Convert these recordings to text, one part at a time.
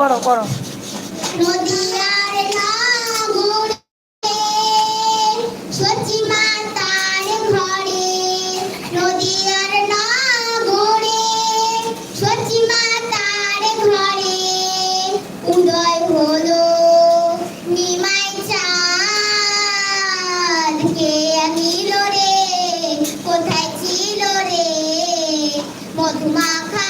করো করো। উদয় হলো রে? ছিল রে? মধুমাখা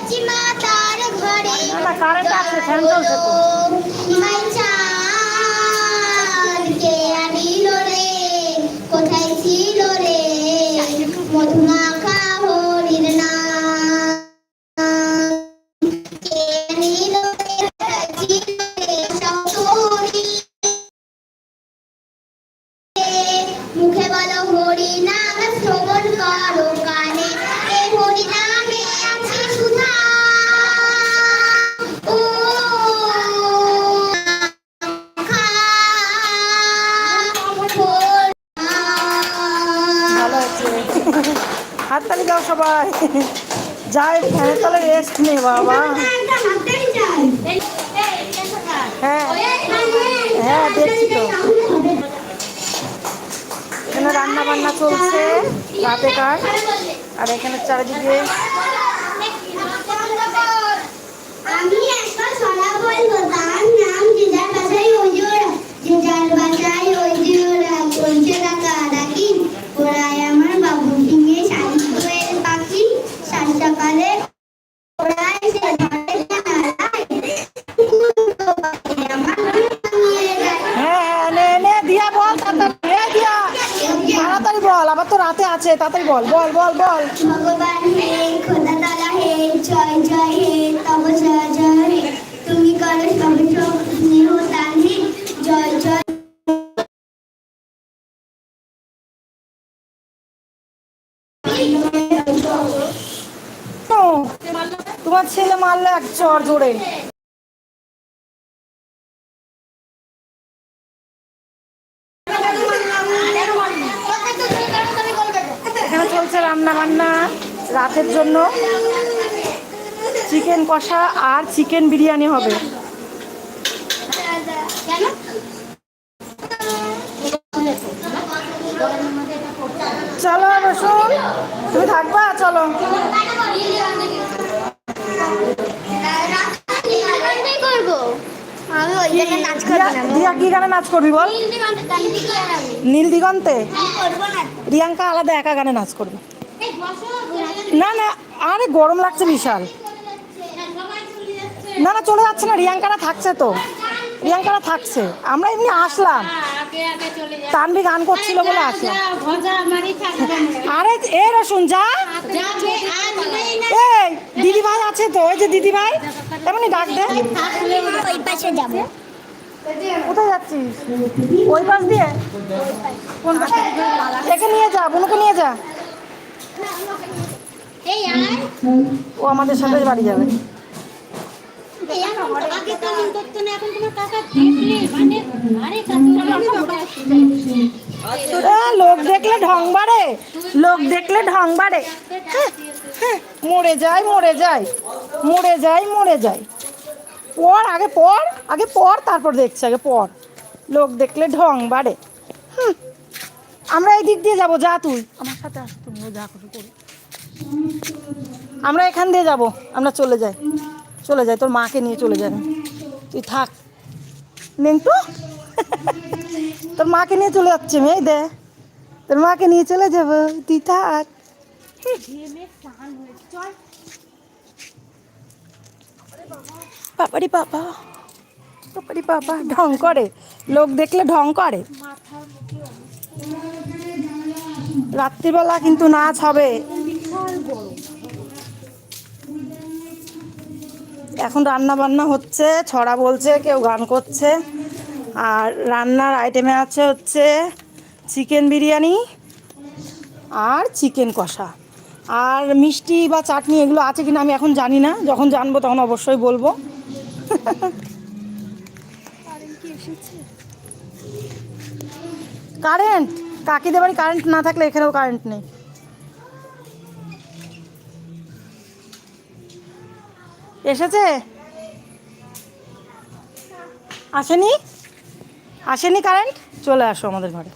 সচি মাতার ঘরে না, না, কারেন্ট আছে, ফ্যান চলছে তো। কে আনিল রে? কোথায় ছিল রে? মধুমাখা হরির নাম। কে আনিল রে? কোথায় ছিল রে? শঙ্করী মুখে বলো হরি নাম শ্রবণ করো। হাততালি দাও সবাই। যাই ফ্যানের তলে রেস্ট নে বাবা। হ্যাঁ। হ্যাঁ দেখছি তো। এখানে রান্না বান্না চলছে রাতে কার আর এখানে চারিদিকে আবার তো রাতে আছে তাড়াতাড়ি বল বল বল বল। ভগবান হে খোদা তালা হে জয় জয় হে তব জয় জয় হে। তুমি করো সব সব স্নেহ দান হে জয়। জয় তোমার ছেলে মারলো এক চর জোরে এখানে চলছে রান্না বান্না রাতের জন্য। চিকেন কষা আর চিকেন বিরিয়ানি হবে। চলো রসুন তুমি থাকবা চলো। কি গানে নাচ করবি বল? নীল দিগন্তে রিয়াঙ্কা আলাদা একা গানে নাচ করবে। না না, আরে গরম লাগছে বিশাল। না না, চলে যাচ্ছে না, রিয়াঙ্কারা থাকছে তো। রিয়াঙ্কারা থাকছে। আমরা এমনি আসলাম। তানবি গান করছিল বলে আসলাম। আরে, এ রসুন, যা। এই দিদি ভাই আছে তো, ওই যে দিদি ভাই তেমনি ডাক দে। কোথায় যাচ্ছিস? ওই পাশ দিয়ে? একে নিয়ে যা, বোনকে নিয়ে যা। ও আমাদের সাথে বাড়ি যাবে। মানে লোক দেখলে ঢং বাড়ে লোক দেখলে ঢং বাড়ে। হ্যাঁ, হ্যাঁ, মরে যায় মরে যায় মরে যায় মরে যায়। পর আগে পর আগে পর তারপর দেখছি আগে পর। লোক দেখলে ঢং বাড়ে। আমরা এই দিক দিয়ে যাব যা তুই। আমার সাথে আস তুমি যা খুশি করি। আমরা এখান দিয়ে যাব। আমরা চলে যাই। চলে যাই, তোর মাকে নিয়ে চলে যাই তুই থাক। নেংটু তোর মাকে নিয়ে চলে যাচ্ছে মেয়ে দে তোর মাকে নিয়ে চলে যাব, তুই থাক। বাবারি বাবা বাবারি বাবা, ঢং করে। লোক দেখলে ঢং করে। রাত্রিবেলা কিন্তু নাচ হবে। এখন রান্না বান্না হচ্ছে ছড়া বলছে কেউ গান করছে। আর রান্নার আইটেমে আছে হচ্ছে চিকেন বিরিয়ানি আর চিকেন কষা। আর মিষ্টি বা চাটনি এগুলো আছে কিনা আমি এখন জানি না যখন জানব তখন অবশ্যই বলব। কারেন্ট কাকিদের বাড়ি কারেন্ট না থাকলে এখানেও কারেন্ট নেই। এসেছে? আসেনি? আসেনি কারেন্ট? চলে আসো আমাদের ঘরে।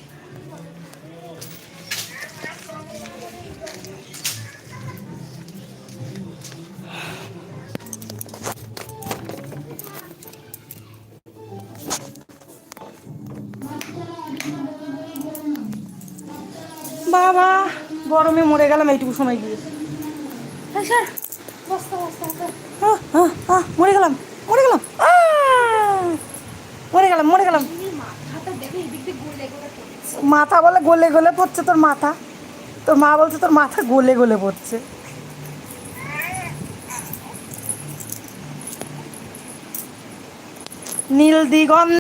বাবা, গরমে মরে গেলাম, এইটুকু সময় গিয়ে। এই মরে গেলাম মরে গেলাম। মরে গেলাম মরে গেলাম। মাথা বলে গলে গলে পড়ছে তোর মাথা। তোর মা বলছে তোর মাথা গলে গলে পড়ছে। নীল দিগন্ত